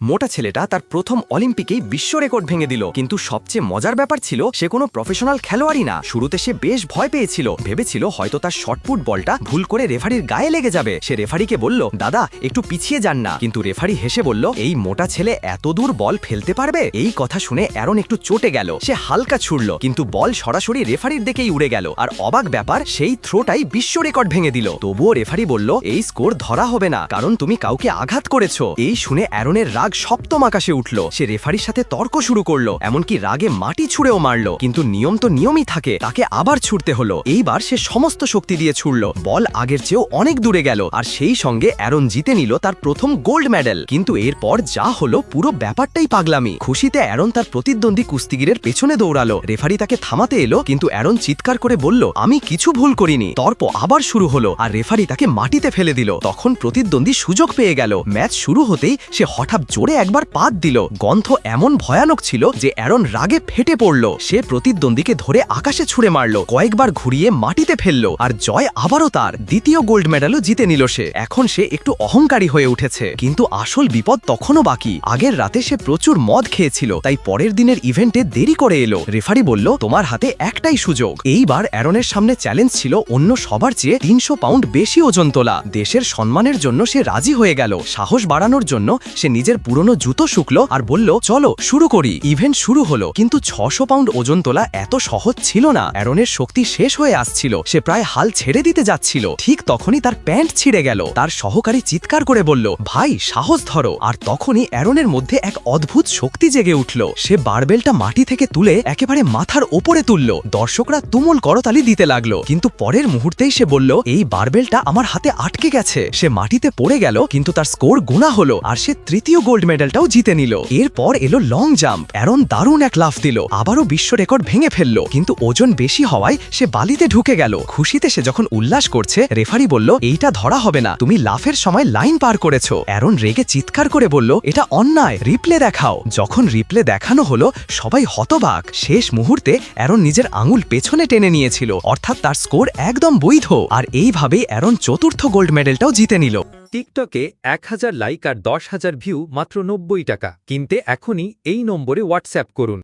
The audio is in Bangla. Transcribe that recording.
মোটা ছেলেটা তার প্রথম অলিম্পিকেই বিশ্ব রেকর্ড ভেঙে দিল। কিন্তু সবচেয়ে মজার ব্যাপার ছিল, সে কোনো প্রফেশনাল খেলোয়াড়ই না। শুরুতে সে বেশ ভয় পেয়েছিল। ভেবেছিল হয়তো তার শর্টপুট বলটা ভুল করে রেফারির গায়ে লেগে যাবে। সে রেফারিকে বলল, দাদা, একটু পিছিয়ে যান না। কিন্তু রেফারি হেসে বলল, এই মোটা ছেলে এত দূর বল ফেলতে পারবে? এই কথা শুনে অ্যারন একটু চটে গেল। সে হালকা ছুড়ল, কিন্তু বল সরাসরি রেফারির দিকেই উড়ে গেল। আর অবাক ব্যাপার, সেই থ্রোটাই বিশ্ব রেকর্ড ভেঙে দিল। তবুও রেফারি বলল, এই স্কোর ধরা হবে না, কারণ তুমি কাউকে আঘাত করেছ। এই শুনে অ্যারনের রাগ সপ্তম আকাশে উঠল। সে রেফারির সাথে তর্ক শুরু করল, এমনকি রাগে মাটি ছুঁড়েও মারলো। কিন্তু নিয়ম তো নিয়মই থাকে, তাকে আবার ছুটতে হলো। এইবার সে সমস্ত শক্তি দিয়ে ছুড়ল। বল আগের চেয়েও অনেক দূরে গেল, আর সেই সঙ্গে অ্যারন জিতে নিল তার প্রথম গোল্ড মেডেল। কিন্তু এরপর যা হলো, পুরো ব্যাপারটাই পাগলামি। খুশিতে অ্যারন তার প্রতিদ্বন্দ্বী কুস্তিগিরের পেছনে দৌড়ালো। রেফারি তাকে থামাতে এলো, কিন্তু অ্যারন চিৎকার করে বলল, আমি কিছু ভুল করিনি। তর্প আবার শুরু হলো, আর রেফারি তাকে মাটিতে ফেলে দিল। তখন প্রতিদ্বন্দ্বী সুযোগ পেয়ে গেল। ম্যাচ শুরু হতেই সে হঠাৎ জোরে একবার পাত দিল। গন্ধ এমন ভয়ানক ছিল যে অ্যারন রাগে ফেটে পড়ল। সে প্রতিদ্বন্দ্বীকে ধরে আকাশে ছুঁড়ে মারল, কয়েকবার ঘুরিয়ে মাটিতে ফেলল আর জয় আবারও তার। দ্বিতীয় গোল্ড মেডালও জিতে নিল সে। এখন সে একটু অহংকারী হয়ে উঠেছে। কিন্তু আসল বিপদ তখনও বাকি। আগের রাতে সে প্রচুর মদ খেয়েছিল, তাই পরের দিনের ইভেন্টে দেরি করে এলো। রেফারি বলল, তোমার হাতে একটাই সুযোগ। এইবার অ্যারনের সামনে চ্যালেঞ্জ ছিল অন্য সবার চেয়ে তিনশো পাউন্ড বেশি ওজন তোলা। দেশের সম্মানের জন্য সে রাজি হয়ে গেল। সাহস বাড়ানোর জন্য সে নিজের পুরনো জুতো শুকলো আর বলল, চলো, শুরু করি। ইভেন্ট শুরু হলো, কিন্তু ছশো পাউন্ড ওজন তোলা এত সহজ ছিল না। অ্যারনের শক্তি শেষ হয়ে আসছিল। সে প্রায় হাল ছেড়ে দিতে যাচ্ছিল। ঠিক তখনই তার প্যান্ট ছিঁড়ে গেল। তার সহকারী চিৎকার করে বলল, ভাই, সাহস ধরো। আর তখনই অ্যারনের মধ্যে এক অদ্ভুত শক্তি জেগে উঠল। সে বারবেলটা মাটি থেকে তুলে একেবারে মাথার ওপরে তুলল। দর্শকরা তুমুল করতালি দিতে লাগল। কিন্তু পরের মুহূর্তেই সে বলল, এই বারবেলটা আমার হাতে আটকে গেছে। সে মাটিতে পড়ে গেল, কিন্তু তার স্কোর গুণা হলো। আর সে তৃতীয় গোল্ড মেডেলটাও জিতে নিল। এরপর এলো লং জাম্প অ্যারন দারুণ এক লাফ দিল, আবারও বিশ্ব রেকর্ড ভেঙে ফেলল, কিন্তু ওজন বেশি হওয়ায় সে বালিতে ঢুকে গেল। খুশিতে সে যখন উল্লাস করছে, রেফারি বলল, এইটা ধরা হবে না, তুমি লাফের সময় লাইন পার করেছ। অ্যারন রেগে চিৎকার করে বলল, এটা অন্যায়, রিপ্লে দেখাও। যখন রিপ্লে দেখানো হলো, সবাই হতবাক। শেষ মুহূর্তে অ্যারন নিজের আঙুল পেছনে টেনে নিয়েছিল, অর্থাৎ তার স্কোর একদম বৈধ। আর এইভাবেই অ্যারন চতুর্থ গোল্ড মেডেলটাও জিতে নিল। টিকটকে এক হাজার লাইক আর দশ হাজার ভিউ মাত্র নব্বই টাকা। কিনতে এখনই এই নম্বরে হোয়াটসঅ্যাপ করুন।